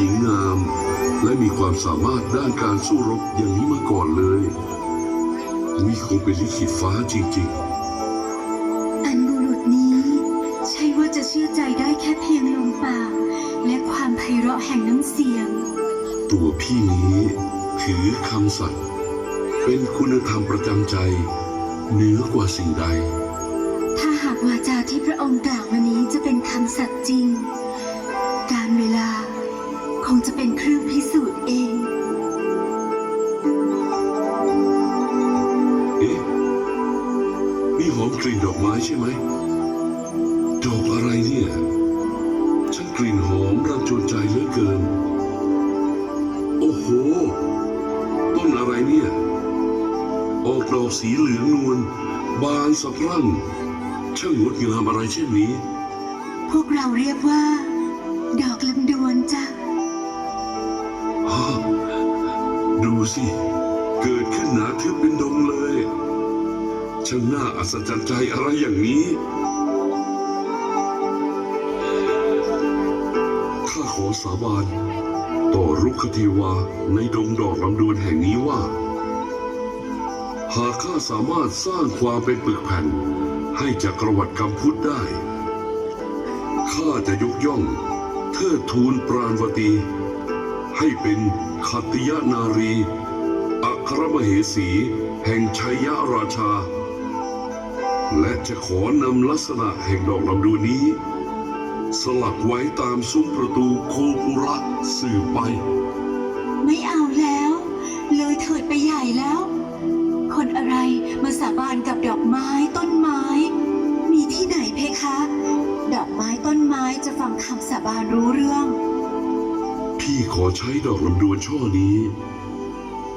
หญิงงาม และมีความสามารถด้านการสู้รบอย่างนี้มาก่อนเลยนี่คงเป็นลิขิตฟ้าจริงอันบุรุษนี้ ใช่ว่าจะเชื่อใจได้แค่เพียงลมปากและความไพเราะแห่งน้ำเสียงๆตัวพี่นี้ถือคำสัตย์เป็นคุณธรรมประจำใจเหนือกว่าสิ่งใด ถ้าหากวาจาที่ หอมกลิ่นดอกไม้ใช่ไหม ดอกอะไรเนี่ยช่างกลิ่นหอมรังจวนใจเหลือเกิน โอ้โห ต้นอะไรเนี่ย ออกดอกสีเหลืองนวลบานสะพรั่งช่างงดงามอะไรเช่นนี้ พวกเราเรียกว่า ดอกลำดวนจ้ะฮะดูสิ เกิดขึ้นหนาทึบเป็นดงเลย ช่างน่าอัศจรรย์ใจอะไรอย่างนี้ ข้าขอสาบานต่อรุกขเทวาในดงดอกลำดวนแห่งนี้ว่า หากข้าสามารถสร้างความเป็นปึกแผ่น ให้จักรวรรดิกำพุทธได้ ข้าจะยกย่องเทิดทูนปราณวตี ให้เป็นขัตติยนารี อัครมเหสี แห่งชัยยราชา และจะขอนำลักษณะแห่งดอกลำดูนี้ สลักไว้ตามซุ้มประตูโคปุระสื่อไป ไม่เอาแล้ว เลยเถิดไปใหญ่แล้ว คนอะไรมาสาบานกับดอกไม้ต้นไม้ มีที่ไหนเพคะ ดอกไม้ต้นไม้จะฟังคำสาบานรู้เรื่อง พี่ขอใช้ดอกลำดวนช่อนี้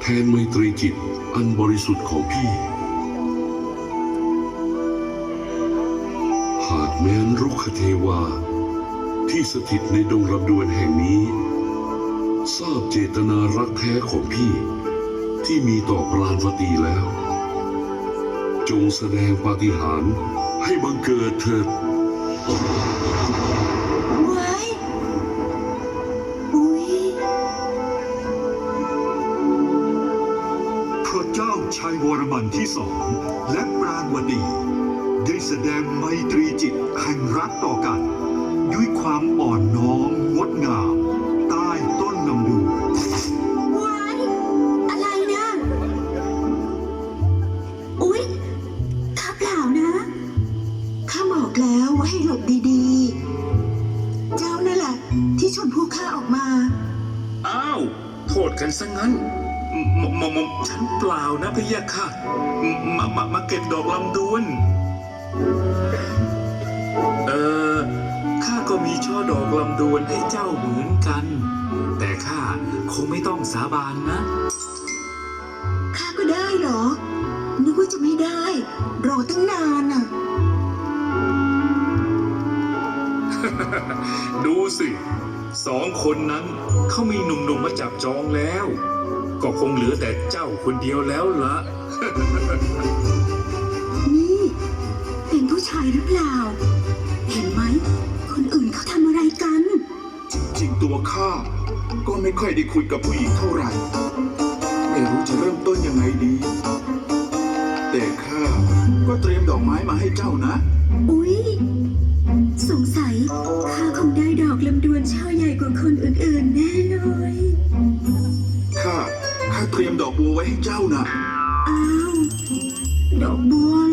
แทนไมตรีจิตอันบริสุทธิ์ของพี่ หากแม้นรุกขเทวา ที่สถิตในดงลำดวนแห่งนี้ ทราบเจตนารักแท้ของพี่ที่มีต่อปราณวตีแล้ว จงแสดงปาฏิหาริย์ให้บังเกิดเถิดไว้อุ๊ยพระเจ้าชัยวรมันที่สองและปราณวดีได้ แสดงไมตรีจิตแห่งรักต่อกัน ด้วยความอ่อนน้อมงดงาม ใต้ต้นลำดูไว้อะไรนะอุ๊ยข้าเปล่านะข้าบอกแล้วว่าให้หลบดีๆ เจ้านั่นแหละที่ชนพวกข้าออกมา อ้าว โทษกันซะงั้นมมมมฉันเปล่านะพะยะค่ะมมามา มาเก็บดอกลำดวน เออ ข้าก็มีช่อดอกลำดวนให้เจ้าเหมือนกัน แต่ข้าคงไม่ต้องสาบานนะ ข้าก็ได้เหรอ นึกว่าจะไม่ได้ รอตั้งนานอะ ดูสิสองคนนั้นเขามีหนุ่มๆมาจับจองแล้ว ก็คงเหลือแต่เจ้าคนเดียวแล้วละนี่เป็นผู้ชายหรือเปล่า เห็นไหม คนอื่นเขาทำอะไรกัน จริงๆ ตัวข้าก็ไม่ค่อยได้คุยกับผู้หญิงเท่าไหร่ ไม่รู้จะเริ่มต้นยังไงดี แต่ข้าก็เตรียมดอกไม้มาให้เจ้านะ อุ๊ย สงสัยข้าคงได้ดอกลำดวนช่อใหญ่กว่าคนอื่นๆ แน่เลยข้าข้าเตรียมดอกบัวไว้ให้เจ้านะ อ้าว ดอกบัว